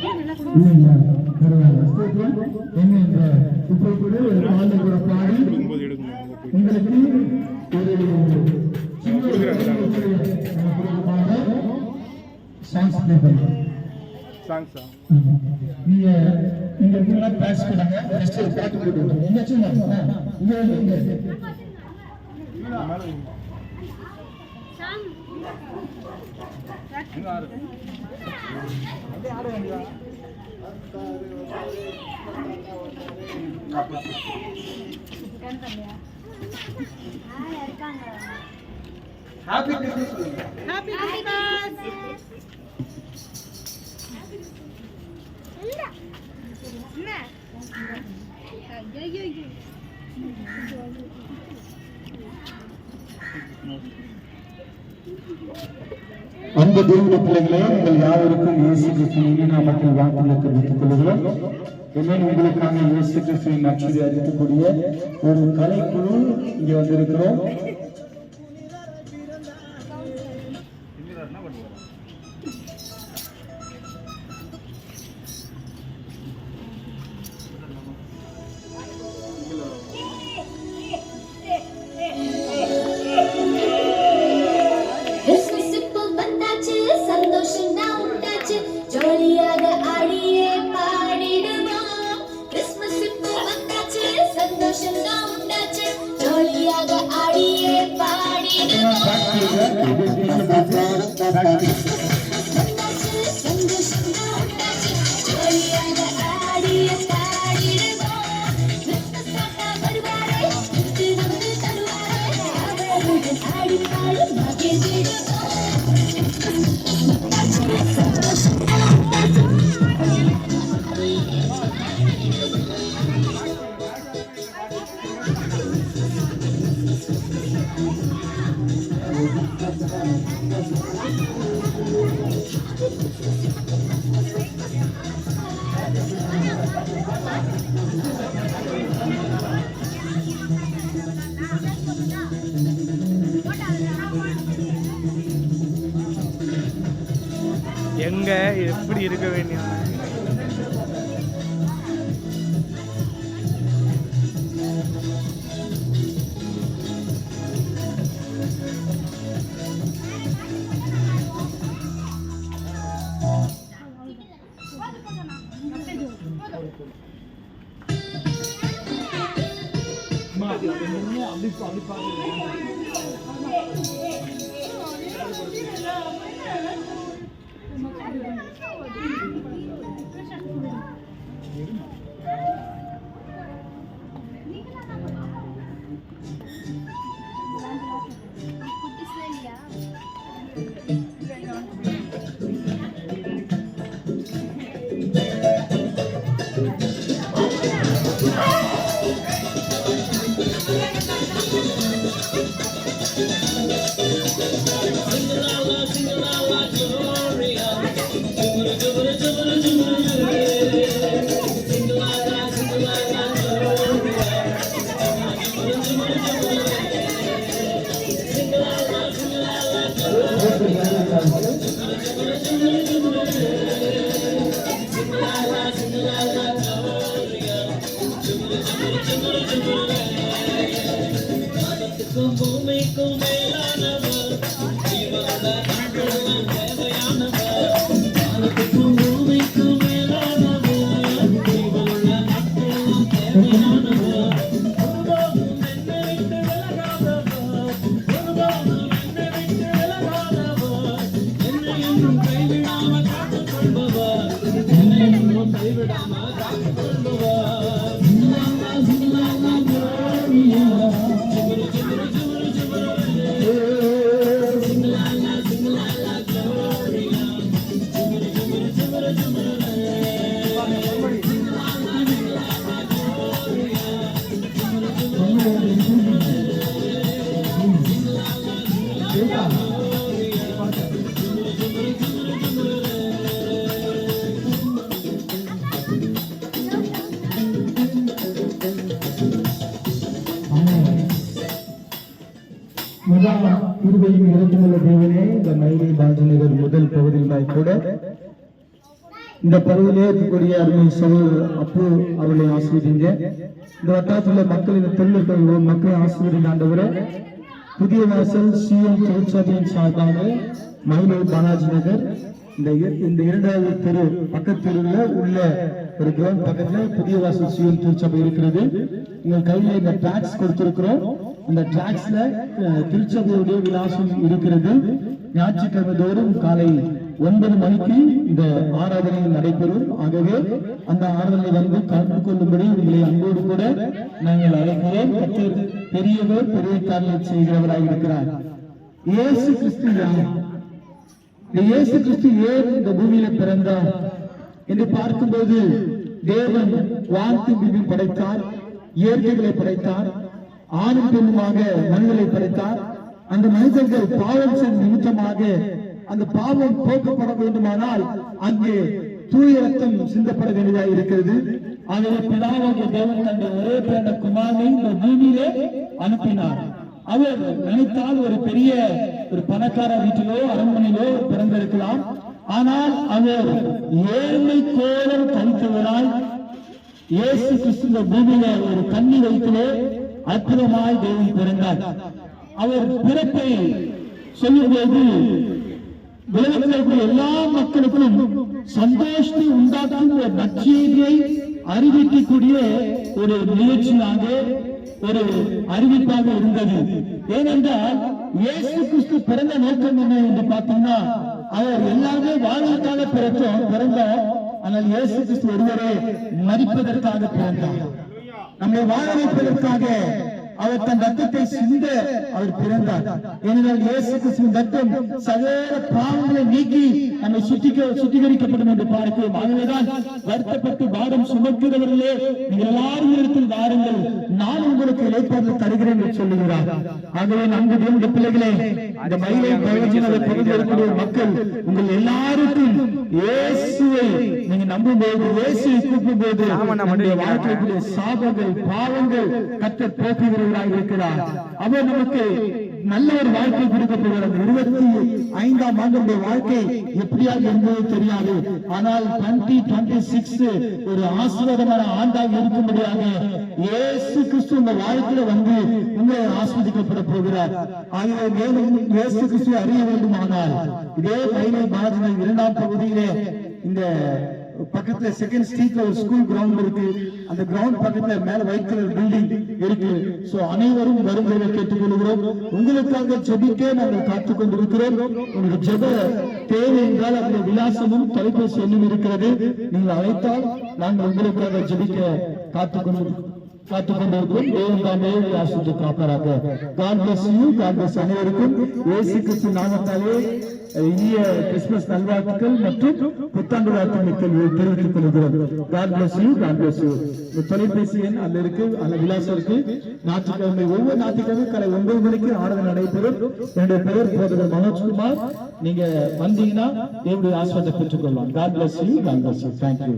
இல்லைங்களா பரவாயில்ல ஸ்தோத்திரம் என்ன இந்த இப்போ கூட ஒரு பாடலை கூட பாடி எடுக்கும்போது எடுக்கணும் உங்களுக்கு ஒரு சின்ன ஒரு கொடுக்கமாக சாங்ஸ் ப்ளே பண்ணுறோம் சாங்ஸா நீங்க இங்க இருக்கீங்களா பேஸ் பண்ணுங்க ஃபர்ஸ்ட் ஒரு பாட்டு போட்டு விட்டுருங்க எங்க வச்சுங்க இங்க இங்க இங்க மேலே எங்க ஆறு அப்படியே ஆட வேண்டியதா ஹாப்பி கிறிஸ்மஸ் ஹாப்பி கிறிஸ்மஸ் என்ன ஐயோ அன்பு தேவன பிள்ளைகளே உங்கள் யாவருக்கும் இயேசு கிறிஸ்துவின் நாமத்தில் வாழ்த்துக்களை தெரிவித்துக் கொள்கிறோம். என்னை உங்களுக்கான இயேசு கிறிஸ்துவின் நட்சத்திர அறிவிக்கக்கூடிய ஒரு கலைக்குழு இங்கே வந்திருக்கிறோம். எங்க? எப்படி இருக்க வேண்டியது Di 你转 முதல் இருபையும் இரக்கமுள்ள தேவனே இந்த மயிலை பாஞ்சநகர் முதல் பகுதியில் பகுதியிலாய் கூட இந்த பகுதியிலே இருக்கக்கூடிய அருமை சகோதரர் அப்பு அவர்களை ஆசிரியங்க இந்த வட்டாரத்தில் உள்ள மக்கள் இந்த தெருவில் மக்களை ஆசிரியர் ஆண்டவரே. புதிய வாசல் சிஎம் தொழிற்சாலையின் சார்பாக மயிலை பாலாஜி நகர் இந்த இந்த இரண்டாவது தெரு பக்கத்து உள்ள ஒரு கிரவுண்ட் பக்கத்துல புதிய வாசல் சிஎம் திருச்சபை இருக்கிறது. உங்கள் கையில இந்த டிராக்ஸ் கொடுத்திருக்கிறோம். அந்த டிராக்ஸ்ல திருச்சபையுடைய விலாசம் இருக்கிறது. ஞாயிற்றுக்கிழமை தோறும் காலை ஒன்பது மணிக்கு இந்த ஆராதனை நடைபெறும். ஆகவே அந்த ஆராதனை வந்து கலந்து கொள்ளும்படி உங்களை அன்போடு கூட நாங்கள் அழைக்கிறோம். பெரியவர் பெரிய காரியம் செய்கிறவராக இருக்கிறார். இயேசு கிறிஸ்து யார்? இயேசு கிறிஸ்து ஏன் இந்த பூமியில பிறந்தார் என்று பார்க்கும்போது தேவன் வானத்தை பூமி படைத்தார் இயற்கைகளை படைத்தார் ஆணும் பெண்ணுமாக மனிதர்களை படைத்தார். அந்த மனிதர்கள் பாவம் செய்த நிமித்தமாக அந்த பாவம் போக்கப்பட வேண்டுமானால் அங்கே தூய ரத்தம் சிந்தப்பட வேண்டியதாக இருக்கிறது. ஆகவே பிதாவாகிய தேவன் தன்னுடைய ஒரே பிறந்த குமாரனை இந்த பூமியிலே அனுப்பினார். அவர் நினைத்தால் ஒரு பெரிய ஒரு பணக்கார வீட்டிலோ அரண்மனையிலோ பிறந்திருக்கலாம். ஆனால் அவர் ஏழ்மை கோலம் தனித்தவராய் இயேசு கிறிஸ்து பூமியில ஒரு தண்ணி வைத்திலே அற்புதமாய் தெய்வம் பிறந்தார். அவர் பிறப்பை சொல்லும்போது உலகத்தில் இருக்கிற எல்லா மக்களுக்கும் சந்தோஷத்தை உண்டாக்கும் ஒரு நற்செய்தியை அறிவிக்கக்கூடிய ஒரு நிகழ்ச்சியாக ஒரு அறிவிப்பாக இருந்தது. ஏனென்றால் இயேசு கிறிஸ்து பிறந்த நோக்கம் என்ன என்று பார்த்தீங்கன்னா அவர் எல்லாமே வாழ்வதற்காக பிறந்தோம் பிறந்தோம் ஆனால் இயேசு கிறிஸ்து ஒருவரே மறிப்பதற்காக பிறந்தார். நம்மை வாழ வைப்பதற்காக அவர் தன் ரத்தத்தை சிந்த அவர் பிறந்தார். ஏனென்றால் இயேசு கிறிஸ்துவின் ரத்தம் சகல பாவங்களை நீக்கி நம்மை சுத்திக்க சுத்திகரிக்கப்படும் என்று பார்க்கிறோம். ஆகவேதான் வருத்தப்பட்டு பாரம் சுமக்கிறவர்களே நீங்கள் எல்லாரும் இடத்தில் வாருங்கள். நான் உங்களுக்கு இழைப்பார்கள் தருகிறேன் என்று சொல்லுகிறார். ஆகவே நன்கு தேவனுடைய பிள்ளைகளே இந்த மயிலை பிரயோஜன பகுதியில் இருக்கக்கூடிய மக்கள் உங்கள் எல்லாருக்கும் இயேசுவை நம்பும் போது இயேசுவை கூப்பிடும் போது நம்முடைய வாழ்க்கைக்குரிய சாபங்கள் பாவங்கள் கற்ற போக்குகிறவர்களாக இருக்கிறார். அவர் நமக்கு நல்ல ஒரு வாழ்க்கை கொடுக்க போகிறார் இருபத்தி ஐந்தாம் ஆண்டுடைய வாழ்க்கை எப்படியாக என்பது தெரியாது. ஆனால் டுவெண்ட்டி டுவெண்ட்டி சிக்ஸ் ஒரு ஆசீர்வாதமான ஆண்டாக இருக்கும்படியாக இயேசு கிறிஸ்து உங்க வாழ்க்கையில வந்து உங்களை ஆஸ்வதிக்கப்பட போகிறார். ஆகவே மேலும் இயேசு அறிய வேண்டுமானால் இதே பாரதியின் இரண்டாம் பகுதியிலே இந்த பக்கத்துல செகண்ட் ஸ்ட்ரீட்ல ஒரு ஸ்கூல் கிரவுண்ட் இருக்கு. அந்த கிரவுண்ட் பக்கத்துல மேல ஒயிட் கலர் பில்டிங் இருக்கு. சோ அனைவரும் வரும்படி கேட்டுக்கொள்கிறோம். உங்களுக்காக ஜெபிக்க நாங்கள் காத்துக் கொண்டிருக்கிறோம். உங்களுக்கு ஜெப தேவை என்றால் அந்த விலாசமும் தொலைபேசி எண்ணும் இருக்கிறது. நீங்கள் அழைத்தால் நாங்கள் உங்களுக்காக ஜெபிக்க காத்துக் கொண்டிருக்கிறோம். காத்துக் கொண்டிருக்கிறோம் தேவன் தாமே ஆசிரியர் காப்பாராக. God bless you God bless அனைவருக்கும். இயேசு கிறிஸ்து நாமத்தாலே இனிய கிறிஸ்துமஸ் நல்வாழ்த்துக்கள் மற்றும் புத்தாண்டு வாழ்த்துக்கள் தெரிவித்துக் கொள்கிறோம். God bless you God bless you தொலைபேசி எண் அல்ல இருக்கு அந்த விலாசம் இருக்கு. ஞாயிற்றுக்கிழமை ஒவ்வொரு ஞாயிற்றுக்கிழமை காலை ஒன்பது மணிக்கு ஆறுதல் நடைபெறும். என்னுடைய பெயர் போதகர் மனோஜ்குமார். நீங்க வந்தீங்கன்னா தேவனுடைய ஆசிரியத்தை பெற்றுக்கொள்ளலாம். God bless you God bless you thank you